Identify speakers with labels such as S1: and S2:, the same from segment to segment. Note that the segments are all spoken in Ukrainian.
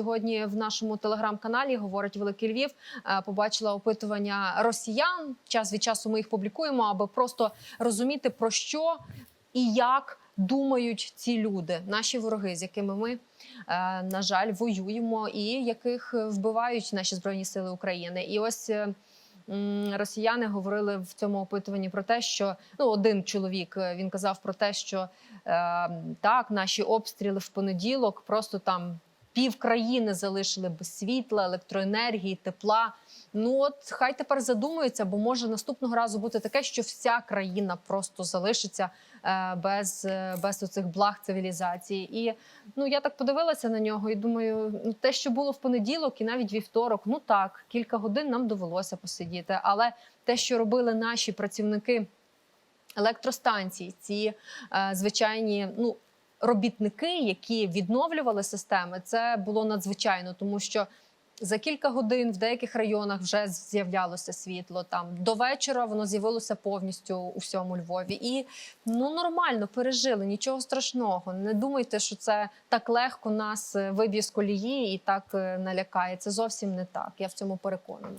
S1: Сьогодні в нашому телеграм-каналі говорить Великий Львів. е, Побачила опитування росіян. Час від часу ми їх публікуємо, аби просто розуміти про що і як думають ці люди, наші вороги, з якими ми, е, на жаль, воюємо, і яких вбивають наші збройні сили України. І ось. е, Росіяни говорили в цьому опитуванні про те, що ну один чоловік він казав про те, що е, так, наші обстріли в понеділок просто там пів країни залишили без світла, електроенергії, тепла. Ну от хай тепер задумаються, бо може наступного разу бути таке, що вся країна просто залишиться е, без, е, без оцих благ цивілізації. І ну я так подивилася на нього і думаю, ну те, що було в понеділок і навіть вівторок, ну так, кілька годин нам довелося посидіти. Але те, що робили наші працівники електростанцій, ці е, звичайні, ну робітники, які відновлювали системи, це було надзвичайно, тому що за кілька годин в деяких районах вже з'являлося світло. Там до вечора воно з'явилося повністю у всьому Львові. І ну нормально пережили, нічого страшного. Не думайте, що це так легко нас е, виб'є з колії і так е, налякає. Це зовсім не так. Я в цьому переконана.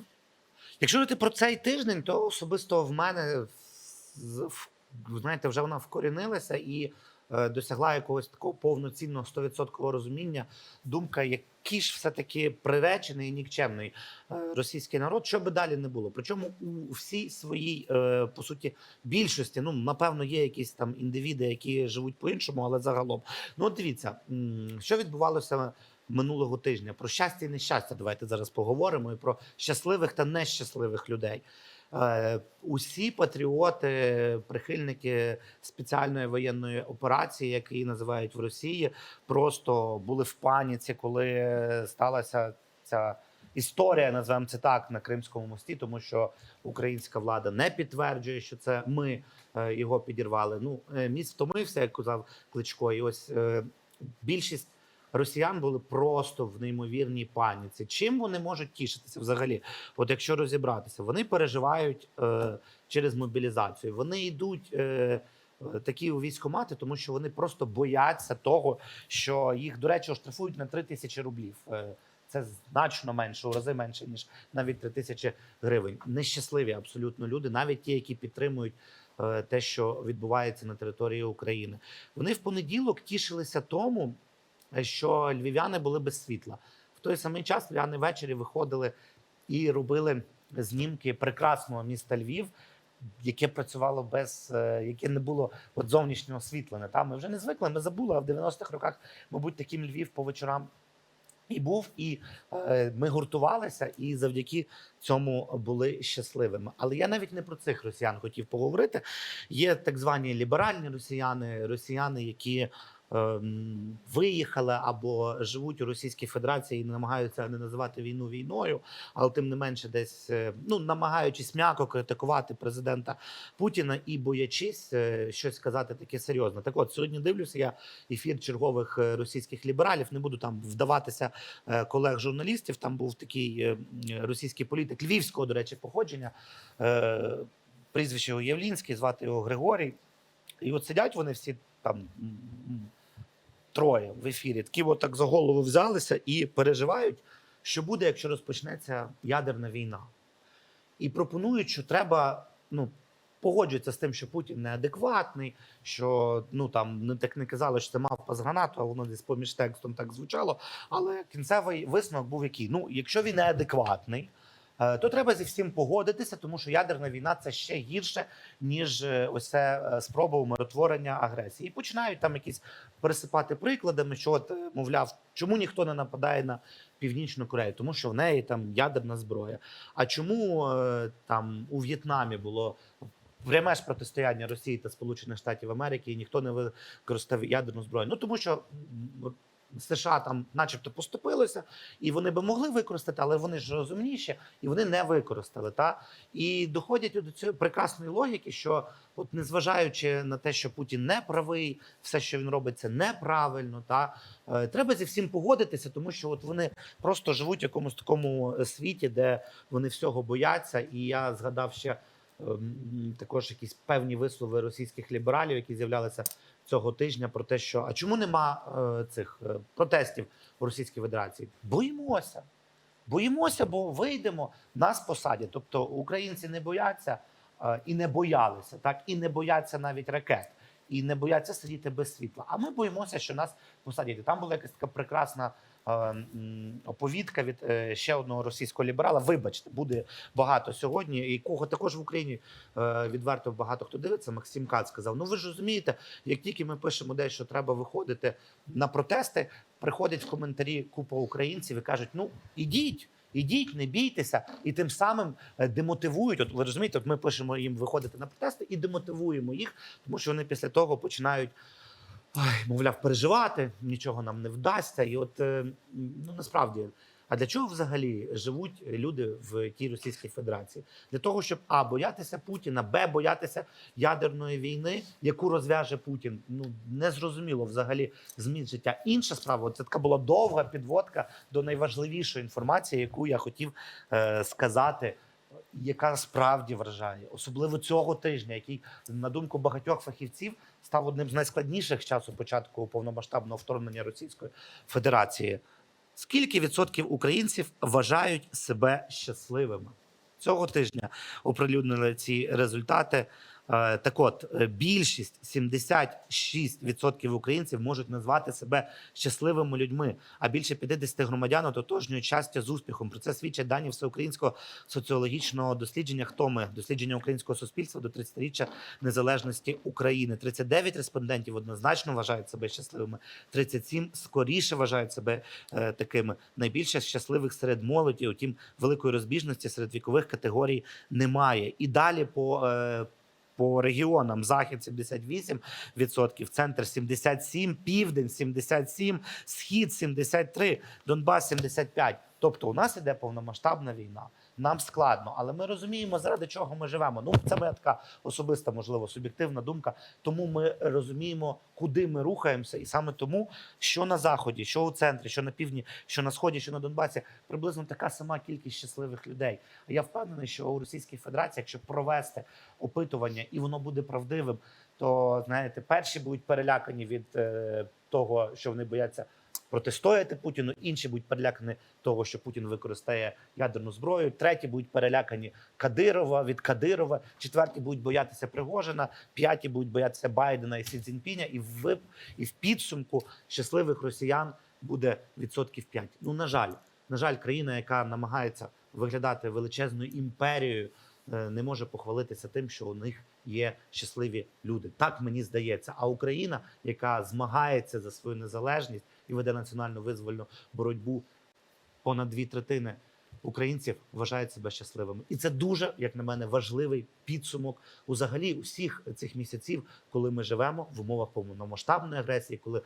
S2: Якщо говорити про цей тиждень, то особисто в мене знаєте, вже вона вкорінилася і досягла якогось такого повноцінного 100% розуміння. Думка, який ж все-таки приречений і нікчемний е, російський народ, що би далі не було. Причому у всій своїй е, по суті більшості, ну напевно, є якісь там індивіди, які живуть по-іншому, але загалом. Ну, от дивіться, що відбувалося минулого тижня. Про щастя і нещастя. Давайте зараз поговоримо і про щасливих та нещасливих людей. Е, усі патріоти, прихильники спеціальної воєнної операції, які її називають в Росії, просто були в паніці, коли сталася ця. Історія, називаємо це так, на Кримському мості, тому що українська влада не підтверджує, що це ми е, його підірвали. Ну, е, міст втомився, як казав Кличко. І ось більшість росіян були просто в неймовірній паніці. Чим вони можуть тішитися взагалі? От якщо розібратися, вони переживають е, через мобілізацію. Вони йдуть. Е, Такі у військкомати, тому що вони просто бояться того, що їх, до речі, оштрафують на 3 тисячі рублів. Е, Це значно менше, у рази менше ніж навіть 3 тисячі гривень. Нещасливі абсолютно люди, навіть ті, які підтримують е, те, що відбувається на території України. Вони в понеділок тішилися тому, що львів'яни були без світла. В той самий час львів'яни ввечері виходили і робили знімки прекрасного міста Львів, яке працювало без е, яке не було от зовнішнього освітлення. Та ми вже не звикли, ми забули. А в 90-х роках, мабуть, таким Львів по вечорам і був, і е, ми гуртувалися, і завдяки цьому були щасливими. Але я навіть не про цих росіян хотів поговорити. Є так звані ліберальні росіяни, росіяни, які виїхали або живуть у Російській Федерації і намагаються не називати війну війною, але тим не менше, десь е, ну намагаючись м'яко критикувати президента Путіна і боячись е, щось сказати таке серйозне. Так от сьогодні дивлюся я ефір чергових е, російських лібералів. Не буду там вдаватися е, колег журналістів. Там був такий російський політик львівського, до речі, походження. Прізвище його Євлінський, звати його Григорій. І от сидять вони всі там троє в ефірі, такі от так за голову взялися і переживають, що буде, якщо розпочнеться ядерна війна. І пропонують, що треба ну, погоджуються з тим, що Путін неадекватний, що ну там так не казали, що це мавпа з гранату, а воно десь поміж текстом так звучало. Але кінцевий висновок був який: ну, якщо він неадекватний. Е, То треба зі всім погодитися, тому що ядерна війна це ще гірше, ніж е, ось це е, спроба умиротворення агресії. І починають там якісь пересипати прикладами, що от, мовляв, чому ніхто не нападає на Північну Корею, тому що в неї там ядерна зброя. А чому там у В'єтнамі було пряме ж протистояння Росії та Сполучених Штатів Америки, і ніхто не використав ядерну зброю? Ну тому що США там, начебто, поступилося, і вони би могли використати, але вони ж розумніші, і вони не використали. Та і доходять до цієї прекрасної логіки, що от незважаючи на те, що Путін не правий, все, що він робить, це неправильно. Та е, треба зі всім погодитися, тому що от вони просто живуть в якомусь такому е, світі, де вони всього бояться. І я згадав ще ем, також якісь певні вислови російських лібералів, які з'являлися цього тижня про те, що а чому нема е, цих е, протестів у Російській Федерації? Боїмося. Боїмося, бо вийдемо, нас посадять. Тобто українці не бояться е, і не боялися, так і не бояться навіть ракет, і не бояться сидіти без світла. А ми боїмося, що нас посадять. Там була якась така прекрасна оповідка від е, ще одного російського ліберала. Вибачте, буде багато сьогодні, якого також в Україні е, відверто багато хто дивиться. Максим Кац сказав: Ну ви ж розумієте, як тільки ми пишемо десь, що треба виходити на протести, приходять в коментарі купа українців і кажуть: ну ідіть. Ідіть, не бійтеся, і тим самим е, демотивують. От ви розумієте, от ми пишемо їм виходити на протести і демотивуємо їх, тому що вони після того починають, ой, мовляв, переживати, нічого нам не вдасться. І от е, ну насправді, а для чого взагалі живуть люди в тій Російській Федерації? Для того, щоб а боятися Путіна, б боятися ядерної війни, яку розв'яже Путін. Ну не зрозуміло взагалі зміст життя. Інша справа, це така була довга підводка до найважливішої інформації, яку я хотів е, сказати. Яка справді вражає, особливо цього тижня, який на думку багатьох фахівців став одним з найскладніших з часу початку повномасштабного вторгнення Російської Федерації. Скільки відсотків українців вважають себе щасливими? Цього тижня оприлюднили ці результати. Е, Так от, е, більшість 76% українців можуть назвати себе щасливими людьми, а більше 50 громадян ототожнюють щастя з успіхом. Про це свідчать дані всеукраїнського соціологічного дослідження «Хтоми» дослідження українського суспільства до 30-річчя незалежності України. 39 респондентів однозначно вважають себе щасливими, 37 скоріше вважають себе е, такими. Найбільше щасливих серед молоді. Утім, великої розбіжності серед вікових категорій немає. І далі по. Е, по регіонам захід 78%, центр 77%, південь 77%, схід 73%, Донбас 75%. Тобто у нас іде повномасштабна війна. Нам складно, але ми розуміємо, заради чого ми живемо. Ну це моя така особиста, можливо, суб'єктивна думка. Тому ми розуміємо, куди ми рухаємося, і саме тому, що на заході, що у центрі, що на півдні, що на сході, що на Донбасі, приблизно така сама кількість щасливих людей. А я впевнений, що у Російській Федерації, якщо провести опитування і воно буде правдивим, то знаєте, перші будуть перелякані від е, того, що вони бояться протистояти Путіну. Інші будуть перелякані того, що Путін використає ядерну зброю. Треті будуть перелякані Кадирова від Кадирова. Четверті будуть боятися Пригожина. П'яті будуть боятися Байдена і Сі Цзіньпіня. І в і в підсумку щасливих росіян буде відсотків 5. Ну на жаль, на жаль, країна, яка намагається виглядати величезною імперією, е, не може похвалитися тим, що у них є щасливі люди. Так мені здається. А Україна, яка змагається за свою незалежність і веде національну визвольну боротьбу, понад дві третини українців вважають себе щасливими, і це дуже, як на мене, важливий підсумок взагалі усіх цих місяців, коли ми живемо в умовах повномасштабної агресії, коли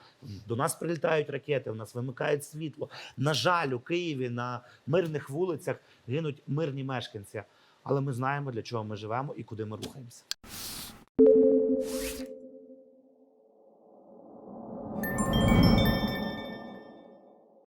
S2: до нас прилітають ракети, у нас вимикають світло. На жаль, у Києві на мирних вулицях гинуть мирні мешканці але ми знаємо, для чого ми живемо і куди ми рухаємося.